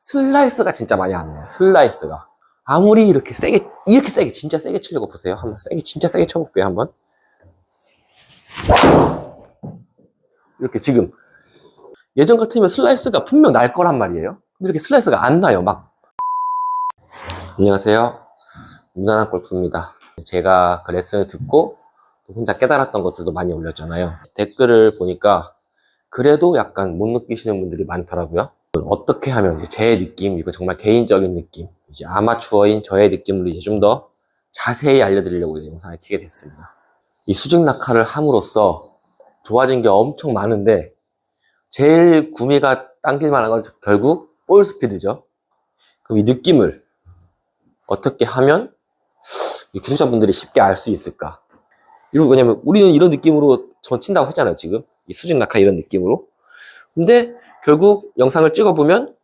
슬라이스가 진짜 많이 안 나요. 슬라이스가. 아무리 이렇게 세게, 이렇게 세게, 진짜 세게 치려고 보세요. 한번 세게, 진짜 세게 쳐볼게요, 한번. 이렇게 지금. 예전 같으면 슬라이스가 분명 날 거란 말이에요. 근데 이렇게 슬라이스가 안 나요, 막. 안녕하세요. 무난한 골프입니다. 제가 그 레슨을 듣고 또 혼자 깨달았던 것들도 많이 올렸잖아요. 댓글을 보니까 그래도 약간 못 느끼시는 분들이 많더라고요. 어떻게 하면 이제 제 느낌, 이거 정말 개인적인 느낌, 이제 아마추어인 저의 느낌을 이제 좀 더 자세히 알려드리려고 이 영상을 키게 됐습니다. 이 수직 낙하를 함으로써 좋아진 게 엄청 많은데 제일 구미가 당길 만한 건 결국 볼 스피드죠. 그럼 이 느낌을 어떻게 하면 이 구독자분들이 쉽게 알 수 있을까? 이런 왜냐면 우리는 이런 느낌으로 전 친다고 했잖아요 지금 이 수직 낙하 이런 느낌으로. 근데 결국 영상을 찍어보면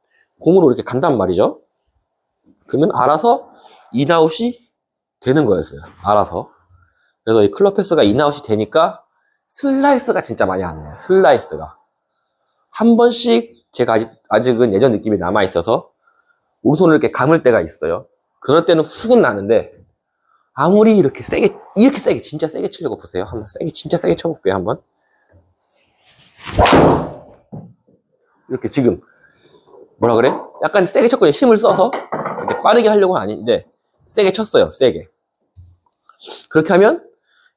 공으로 이렇게 간단 말이죠. 그러면 알아서 인아웃이 되는 거였어요. 알아서. 그래서 이 클럽 패스가 인아웃이 되니까 슬라이스가 진짜 많이 안 나요. 슬라이스가. 한 번씩 제가 아직, 아직은 예전 느낌이 남아있어서 오른손을 이렇게 감을 때가 있어요. 그럴 때는 훅은 나는데 아무리 이렇게 세게, 이렇게 세게, 진짜 세게 치려고 보세요. 한번 세게, 진짜 세게 쳐볼게요. 한번. 이렇게 지금 뭐라 그래? 약간 세게 쳤거든요. 힘을 써서 이렇게 빠르게 하려고 는 아닌데 세게 쳤어요. 세게. 그렇게 하면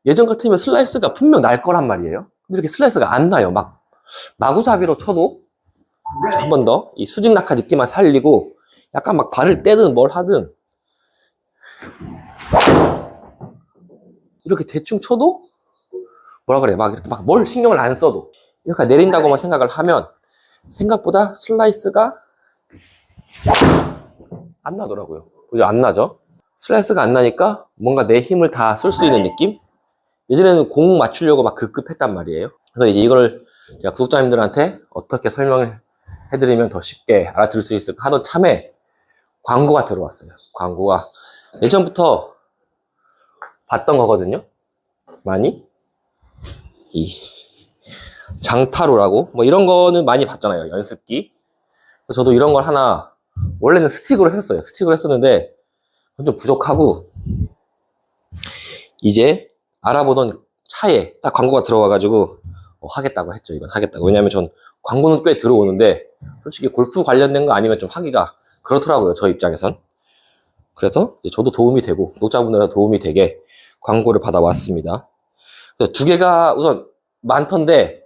예전 같으면 슬라이스가 분명 날 거란 말이에요. 근데 이렇게 슬라이스가 안 나요. 막 마구잡이로 쳐도 한 번 더 이 수직 낙하 느낌만 살리고 약간 막 발을 떼든 뭘 하든 이렇게 대충 쳐도 뭐라 그래 막 이렇게 막 뭘 신경을 안 써도 이렇게 내린다고만 생각을 하면 생각보다 슬라이스가 안 나더라고요. 그죠? 안 나죠? 슬라이스가 안 나니까 뭔가 내 힘을 다 쓸 수 있는 느낌? 예전에는 공 맞추려고 막 급급했단 말이에요. 그래서 이제 이걸 제가 구독자님들한테 어떻게 설명을 해드리면 더 쉽게 알아들을 수 있을까 하던 참에 광고가 들어왔어요. 광고가 예전부터 봤던 거거든요. 많이 이 장타로라고 뭐 이런 거는 많이 봤잖아요. 연습기. 저도 이런 걸 하나 원래는 스틱으로 했었어요. 스틱으로 했었는데 좀 부족하고 이제 알아보던 차에 딱 광고가 들어와가지고 어, 하겠다고 했죠. 이건 하겠다고. 왜냐면 전 광고는 꽤 들어오는데 솔직히 골프 관련된 거 아니면 좀 하기가 그렇더라고요. 저 입장에선. 그래서 저도 도움이 되고 독자분들한테 도움이 되게 광고를 받아왔습니다. 두 개가 우선 많던데 지-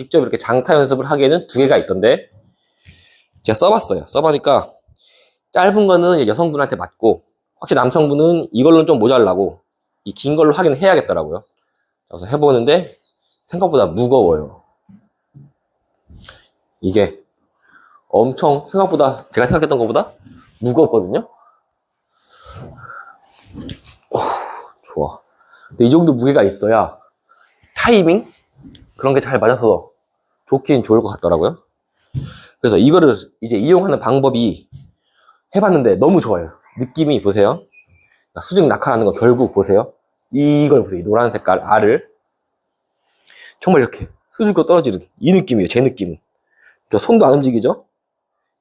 직접 이렇게 장타 연습을 하기에는 두 개가 있던데 제가 써봤어요. 써보니까 짧은 거는 여성분한테 맞고 확실히 남성분은 이걸로는 좀 모자라고 이 긴 걸로 하긴 해야겠더라고요. 그래서 해보는데 생각보다 무거워요. 이게 엄청 생각보다 제가 생각했던 것보다 무겁거든요. 어, 좋아. 근데 이 정도 무게가 있어야 타이밍 그런 게 잘 맞아서 좋긴 좋을 것 같더라고요. 그래서 이거를 이제 이용하는 방법이 해봤는데 너무 좋아요. 느낌이 보세요. 수직 낙하라는 거 결국 보세요. 이걸 보세요. 이 노란 색깔 알을 정말 이렇게 수직으로 떨어지는 이 느낌이에요. 제 느낌은. 저 손도 안 움직이죠?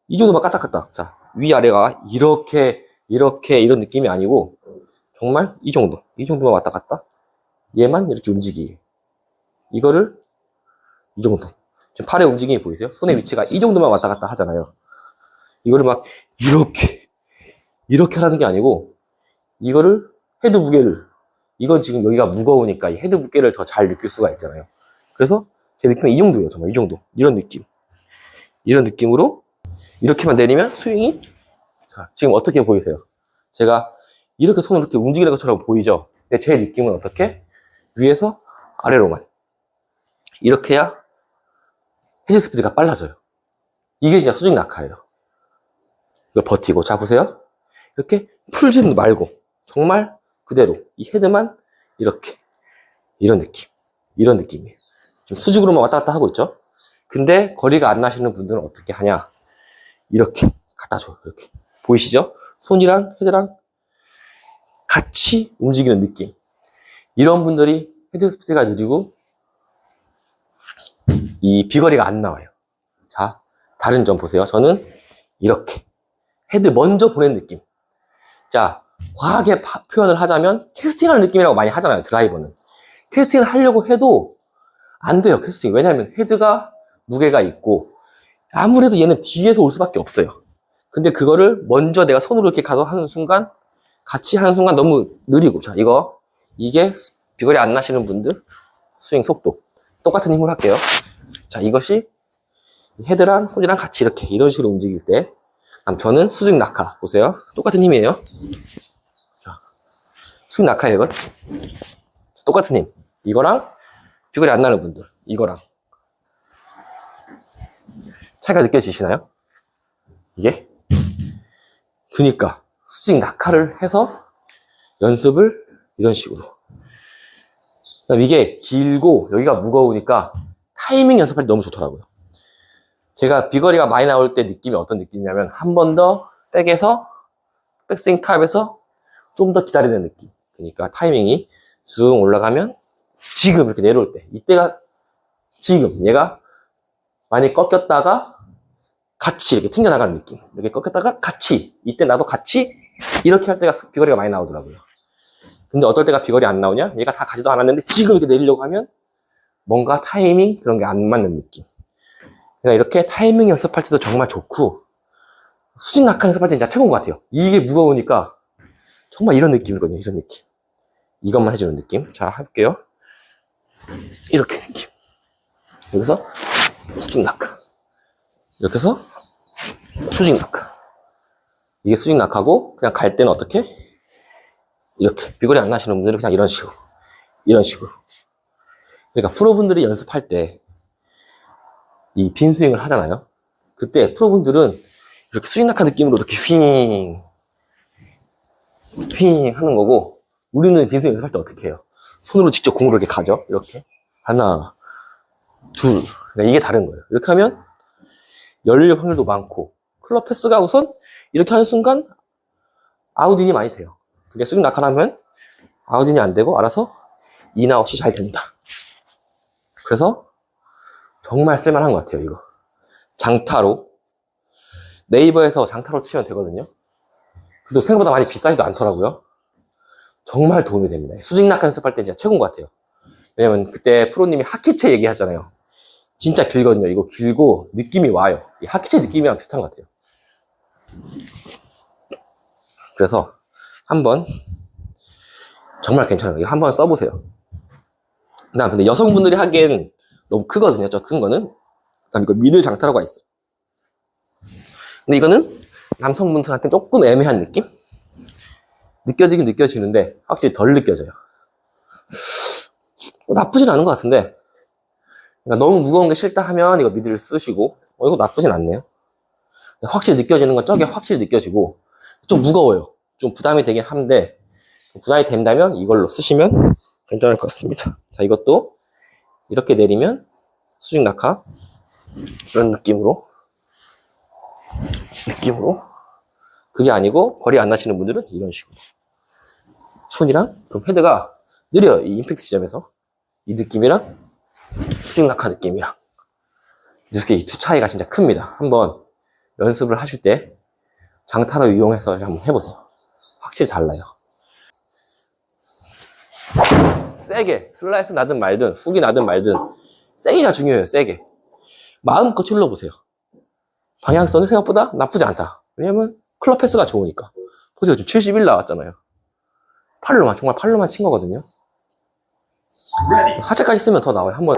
이 정도만 까딱까딱. 자, 위아래가 이렇게, 이렇게, 이런 느낌이 아니고, 정말 이 정도. 이 정도만 왔다 갔다. 얘만 이렇게 움직이게. 이거를, 이 정도. 지금 팔의 움직임이 보이세요? 손의 위치가 이 정도만 왔다 갔다 하잖아요. 이거를 막, 이렇게, 이렇게 하라는 게 아니고, 이거를, 헤드 무게를, 이건 지금 여기가 무거우니까 이 헤드 무게를 더 잘 느낄 수가 있잖아요. 그래서 제 느낌은 이 정도예요. 정말 이 정도. 이런 느낌. 이런 느낌으로 이렇게만 내리면 스윙이 자, 지금 어떻게 보이세요? 제가 이렇게 손을 이렇게 움직이는 것처럼 보이죠? 근데 제 느낌은 어떻게? 위에서 아래로만. 이렇게 해야 헤드 스피드가 빨라져요. 이게 진짜 수직 낙하예요. 이걸 버티고. 자, 보세요. 이렇게 풀지는 말고. 정말 그대로. 이 헤드만 이렇게. 이런 느낌. 이런 느낌이에요. 지금 수직으로만 왔다 갔다 하고 있죠? 근데 거리가 안 나시는 분들은 어떻게 하냐? 이렇게 갖다 줘요. 이렇게. 보이시죠? 손이랑 헤드랑 같이 움직이는 느낌. 이런 분들이 헤드 스피드가 느리고 이 비거리가 안 나와요. 자, 다른 점 보세요. 저는 이렇게. 헤드 먼저 보낸 느낌. 자, 과하게 파- 표현을 하자면 캐스팅하는 느낌이라고 많이 하잖아요, 드라이버는. 캐스팅을 하려고 해도 안 돼요, 캐스팅. 왜냐하면 헤드가 무게가 있고 아무래도 얘는 뒤에서 올 수밖에 없어요. 근데 그거를 먼저 내가 손으로 이렇게 가서 하는 순간 같이 하는 순간 너무 느리고 자 이거 이게 스- 비거리 안 나시는 분들 스윙 속도 똑같은 힘을 할게요. 자 이것이 헤드랑 손이랑 같이 이렇게 이런 식으로 움직일 때 저는 수직 낙하 보세요. 똑같은 힘이에요. 자, 수직 낙하예요 이걸 똑같은 힘 이거랑 비거리 안 나는 분들 이거랑 차이가 느껴지시나요? 이게? 그니까 수직 낙하를 해서 연습을 이런 식으로 이게 길고 여기가 무거우니까 타이밍 연습할 때 너무 좋더라고요 제가 비거리가 많이 나올 때 느낌이 어떤 느낌이냐면 한 번 더 백에서 백스윙 탑에서 좀 더 기다리는 느낌 그러니까 타이밍이 쑥 올라가면 지금 이렇게 내려올 때 이때가 지금 얘가 많이 꺾였다가 같이 이렇게 튕겨나가는 느낌. 이렇게 꺾였다가 같이. 이때 나도 같이 이렇게 할 때가 비거리가 많이 나오더라고요. 근데 어떨 때가 비거리 안 나오냐? 얘가 다 가지도 않았는데 지금 이렇게 내리려고 하면 뭔가 타이밍 그런 게 안 맞는 느낌. 그러니까 이렇게 타이밍 연습할 때도 정말 좋고 수직 낙하 연습할 때 진짜 최고인 것 같아요. 이게 무거우니까 정말 이런 느낌이거든요. 이런 느낌. 이것만 해주는 느낌. 자, 할게요. 이렇게 느낌. 여기서 수직 낙하. 이렇게 해서 수직 낙하. 이게 수직 낙하고 그냥 갈 때는 어떻게? 이렇게 비거리 안 나시는 분들은 그냥 이런 식으로 이런 식으로. 그러니까 프로분들이 연습할 때 이 빈 스윙을 하잖아요. 그때 프로분들은 이렇게 수직 낙하 느낌으로 이렇게 휘잉 휘잉 하는 거고 우리는 빈 스윙 연습할 때 어떻게 해요? 손으로 직접 공으로 이렇게 가죠. 이렇게 하나 둘 그러니까 이게 다른 거예요. 이렇게 하면 열릴 확률도 많고 클럽 패스가 우선 이렇게 하는 순간 아웃인이 많이 돼요. 그게 스윙 낙하라면 아웃인이 안 되고 알아서 인아웃이 잘 됩니다. 그래서 정말 쓸만한 것 같아요. 이거 장타로 네이버에서 장타로 치면 되거든요. 그래도 생각보다 많이 비싸지도 않더라고요. 정말 도움이 됩니다. 수직 낙하 연습할 때 진짜 최고인 것 같아요. 왜냐면 그때 프로님이 하키채 얘기하잖아요. 진짜 길거든요. 이거 길고 느낌이 와요. 이 하키채 느낌이랑 비슷한 것 같아요. 그래서 한번 정말 괜찮아요. 이거 한번 써보세요. 나 근데 여성분들이 하기엔 너무 크거든요. 저 큰 거는. 그다음 이거 미들 장타로가 있어. 근데 이거는 남성분들한테 조금 애매한 느낌? 느껴지긴 느껴지는데 확실히 덜 느껴져요. 어, 나쁘진 않은 것 같은데 그러니까 너무 무거운 게 싫다 하면 이거 미드를 쓰시고 어, 이거 나쁘진 않네요. 확실히 느껴지는 건 저게 확실히 느껴지고 좀 무거워요. 좀 부담이 되긴 한데 부담이 된다면 이걸로 쓰시면 괜찮을 것 같습니다. 자 이것도 이렇게 내리면 수직 낙하 이런 느낌으로 느낌으로 그게 아니고 거리 안 나시는 분들은 이런 식으로 손이랑 그럼 헤드가 느려요. 이 임팩트 지점에서 이 느낌이랑 수직 낙하 느낌이랑 이렇게 이두 차이가 진짜 큽니다. 한번 연습을 하실 때 장타로 이용해서 한번 해보세요. 확실히 달라요. 세게 슬라이스 나든 말든 훅이 나든 말든 세게가 중요해요. 세게 마음껏 찔러보세요. 방향성이 생각보다 나쁘지 않다. 왜냐면 클럽 패스가 좋으니까. 보세요. 지금 71 나왔잖아요. 팔로만 정말 팔로만 친 거거든요. 하체까지 쓰면 더 나와요. 한번